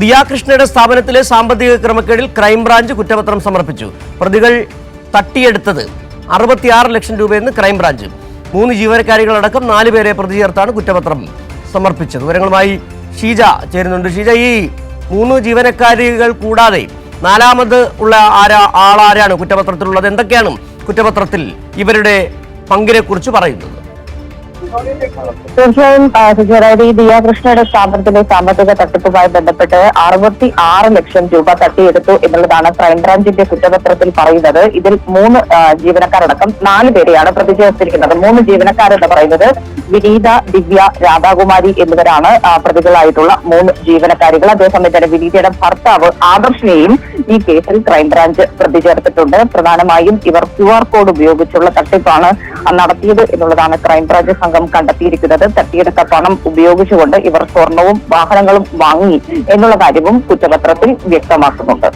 ദിയാകൃഷ്ണയുടെ സ്ഥാപനത്തിലെ സാമ്പത്തിക ക്രമക്കേടിൽ ക്രൈംബ്രാഞ്ച് കുറ്റപത്രം സമർപ്പിച്ചു. പ്രതികൾ തട്ടിയെടുത്തത് അറുപത്തിയാറ് ലക്ഷം രൂപയെന്ന് ക്രൈംബ്രാഞ്ച്. മൂന്ന് ജീവനക്കാരികളടക്കം നാല് പേരെ പ്രതി ചേർത്താണ് കുറ്റപത്രം സമർപ്പിച്ചത്. വിവരങ്ങളുമായി ഷീജ ചേരുന്നുണ്ട്. ഷീജ ഈ മൂന്ന് ജീവനക്കാരികൾ കൂടാതെ നാലാമത് ഉള്ള ആരാ ആളാരാണ് കുറ്റപത്രത്തിലുള്ളത്? എന്തൊക്കെയാണ് കുറ്റപത്രത്തിൽ ഇവരുടെ പങ്കിനെക്കുറിച്ച് പറയുന്നത്? തീർച്ചയായും ആ, സുജി, അതായത് ഈ ദിയാകൃഷ്ണയുടെ സ്ഥാപനത്തിലെ സാമ്പത്തിക തട്ടിപ്പുമായി ബന്ധപ്പെട്ട് അറുപത്തി ആറ് ലക്ഷം രൂപ തട്ടിയെടുത്തു എന്നുള്ളതാണ് ക്രൈംബ്രാഞ്ചിന്റെ കുറ്റപത്രത്തിൽ പറയുന്നത്. ഇതിൽ മൂന്ന് ജീവനക്കാരടക്കം നാല് പേരെയാണ് പ്രതി ചേർത്തിരിക്കുന്നത് മൂന്ന് ജീവനക്കാരെന്ന് പറയുന്നത് വിനീത ദിവ്യ രാധാകുമാരി എന്നിവരാണ് പ്രതികളായിട്ടുള്ള മൂന്ന് ജീവനക്കാരികൾ. അതേസമയം തന്നെ വിനീതയുടെ ഭർത്താവ് ആദർശിനെയും ഈ കേസിൽ ക്രൈംബ്രാഞ്ച് പ്രതി ചേർത്തിട്ടുണ്ട് പ്രധാനമായും ഇവർ ക്യു ആർ കോഡ് ഉപയോഗിച്ചുള്ള തട്ടിപ്പാണ് നടത്തിയത് എന്നുള്ളതാണ് ക്രൈംബ്രാഞ്ച് സംഘം കണ്ടെത്തിയിരിക്കുന്നത്. തട്ടിയെടുത്ത പണം ഉപയോഗിച്ചുകൊണ്ട് ഇവർ സ്വർണവും വാഹനങ്ങളും വാങ്ങി എന്നുള്ള കാര്യവും കുറ്റപത്രത്തിൽ വ്യക്തമാക്കുന്നുണ്ട്.